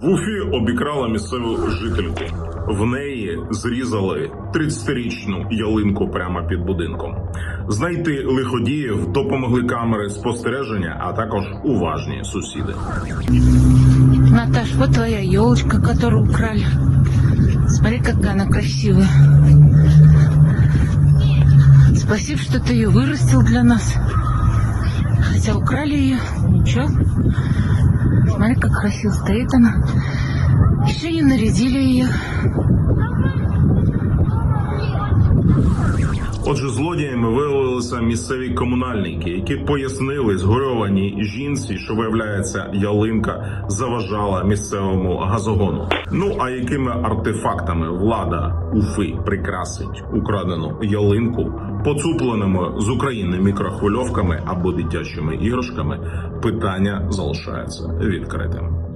В Уфі обікрала місцеву жительку. В неї зрізали 30-річну ялинку прямо під будинком. Знайти лиходіїв допомогли камери спостереження, а також уважні сусіди. Наташ, вот твоя елочка, которую украли. Смотри, какая она красивая. Спасибо, что ты ее вырастил для нас. Хотя украли ее, ничего. Как красиво стоит она. Еще не нарядили ее. Отже, злодіями виявилися місцеві комунальники, які пояснили згорьованій жінці, що виявляється, ялинка заважала місцевому газогону. Ну а якими артефактами влада Уфи прикрасить украдену ялинку, поцупленими з України мікрохвильовками або дитячими іграшками, питання залишається відкритим.